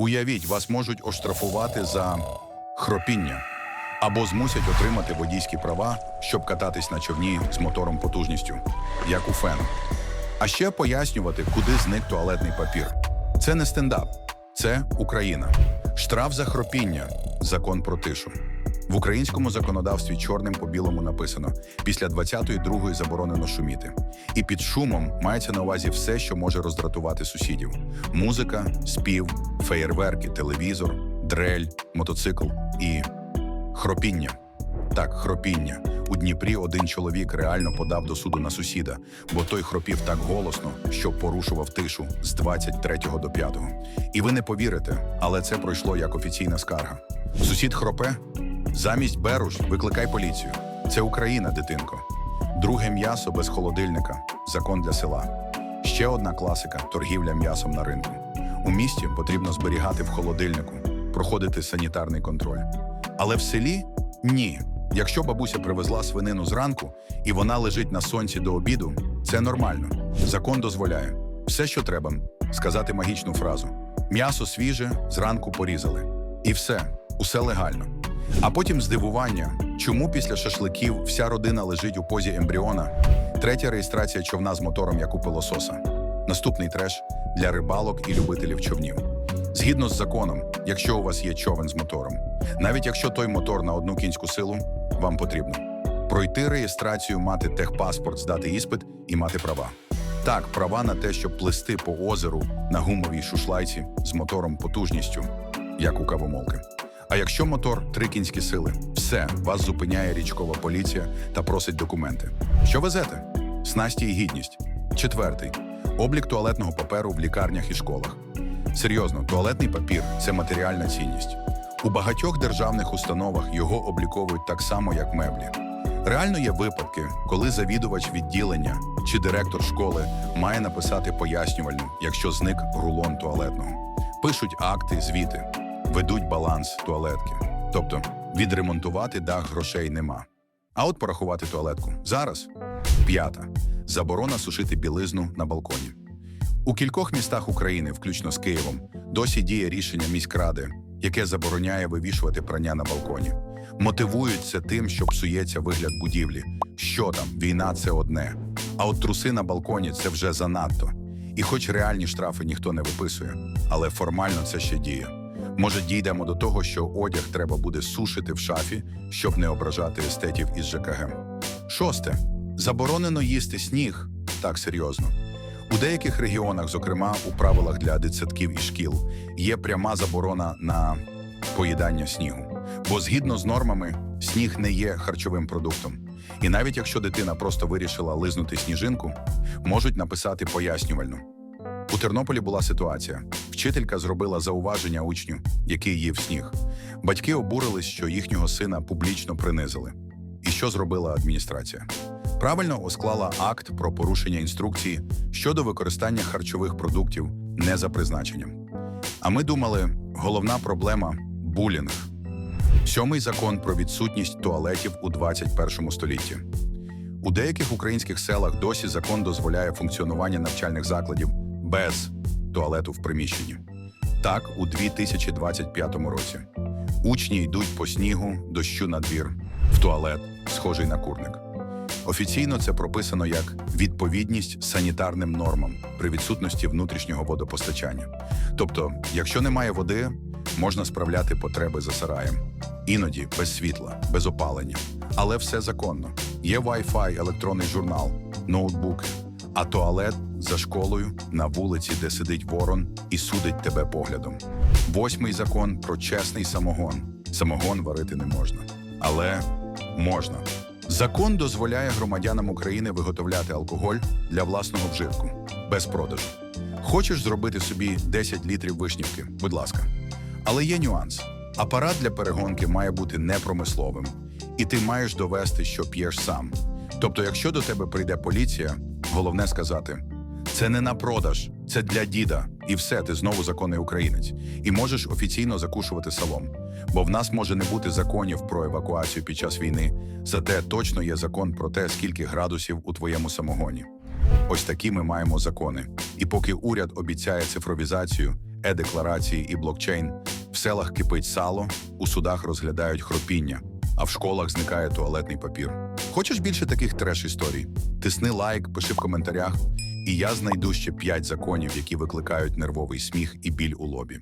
Уявіть, вас можуть оштрафувати за хропіння або змусять отримати водійські права, щоб кататись на човні з мотором потужністю, як у фен. А ще пояснювати, куди зник туалетний папір. Це не стендап, це Україна. Штраф за хропіння закон про тишу. В українському законодавстві чорним по білому написано: після 20-ї другої заборонено шуміти. І під шумом мається на увазі все, що може роздратувати сусідів: музика, спів, феєрверки, телевізор, дрель, мотоцикл і хропіння. Так, хропіння. У Дніпрі один чоловік реально подав до суду на сусіда, бо той хропів так голосно, що порушував тишу з 23 до 5. І ви не повірите, але це пройшло як офіційна скарга. Сусід хропе? Замість беруш викликай поліцію. Це Україна, дитинко. Друге м'ясо без холодильника закон для села. Ще одна класика торгівля м'ясом на ринку. У місті потрібно зберігати в холодильнику, проходити санітарний контроль. Але в селі ні. Якщо бабуся привезла свинину зранку і вона лежить на сонці до обіду, це нормально. Закон дозволяє все, що треба, сказати магічну фразу: м'ясо свіже, зранку порізали. І все, усе легально. А потім здивування, чому після шашликів вся родина лежить у позі ембріона, третя реєстрація човна з мотором, як у пилососа. Наступний треш для рибалок і любителів човнів. Згідно з законом, якщо у вас є човен з мотором, навіть якщо той мотор на одну кінську силу, вам потрібно пройти реєстрацію, мати техпаспорт, здати іспит і мати права. Так, права на те, щоб плисти по озеру на гумовій шушлайці з мотором потужністю, як у кавомолки. А якщо мотор три кінські сили, все, вас зупиняє річкова поліція та просить документи. Що везете? Снасті і гідність. Четвертий облік туалетного паперу в лікарнях і школах. Серйозно, туалетний папір це матеріальна цінність. У багатьох державних установах його обліковують так само, як меблі. Реально є випадки, коли завідувач відділення чи директор школи має написати пояснювальну, якщо зник рулон туалетного. Пишуть акти, звіти, ведуть баланс туалетки. Тобто відремонтувати дах грошей нема. А от порахувати туалетку. Зараз п'ята заборона сушити білизну на балконі. У кількох містах України, включно з Києвом, досі діє рішення міськради, яке забороняє вивішувати прання на балконі. Мотивують це тим, що псується вигляд будівлі. Що там, війна це одне. А от труси на балконі це вже занадто. І хоч реальні штрафи ніхто не виписує, але формально це ще діє. Може, дійдемо до того, що одяг треба буде сушити в шафі, щоб не ображати естетів із ЖКГ. Шосте. Заборонено їсти сніг так серйозно. У деяких регіонах, зокрема у правилах для дитсадків і шкіл, є пряма заборона на поїдання снігу. Бо згідно з нормами, сніг не є харчовим продуктом. І навіть якщо дитина просто вирішила лизнути сніжинку, можуть написати пояснювальну. У Тернополі була ситуація. Вчителька зробила зауваження учню, який їв сніг. Батьки обурились, що їхнього сина публічно принизили. І що зробила адміністрація? Правильно осклала акт про порушення інструкції щодо використання харчових продуктів не за призначенням. А ми думали, головна проблема булінг. Сьомий закон про відсутність туалетів у 21 столітті. У деяких українських селах досі закон дозволяє функціонування навчальних закладів без туалету в приміщенні. Так, у 2025 році учні йдуть по снігу, дощу на двір, в туалет, схожий на курник. Офіційно це прописано як відповідність санітарним нормам при відсутності внутрішнього водопостачання. Тобто, якщо немає води, можна справляти потреби за сараєм. Іноді без світла, без опалення. Але все законно. Є Wi-Fi, електронний журнал, ноутбуки, а туалет за школою на вулиці, де сидить ворон і судить тебе поглядом. Восьмий закон про чесний самогон. Самогон варити не можна. Але можна. Закон дозволяє громадянам України виготовляти алкоголь для власного вжитку без продажу. Хочеш зробити собі 10 літрів вишнівки? Будь ласка. Але є нюанс: апарат для перегонки має бути непромисловим, і ти маєш довести, що п'єш сам. Тобто, якщо до тебе прийде поліція, головне сказати: це не на продаж, це для діда, і все, ти знову законний українець, і можеш офіційно закушувати салом. Бо в нас може не бути законів про евакуацію під час війни, зате точно є закон про те, скільки градусів у твоєму самогоні. Ось такі ми маємо закони. І поки уряд обіцяє цифровізацію, е-декларації і блокчейн. В селах кипить сало, у судах розглядають хропіння, а в школах зникає туалетний папір. Хочеш більше таких треш-історій? Тисни лайк, пиши в коментарях, і я знайду ще 5 законів, які викликають нервовий сміх і біль у лобі.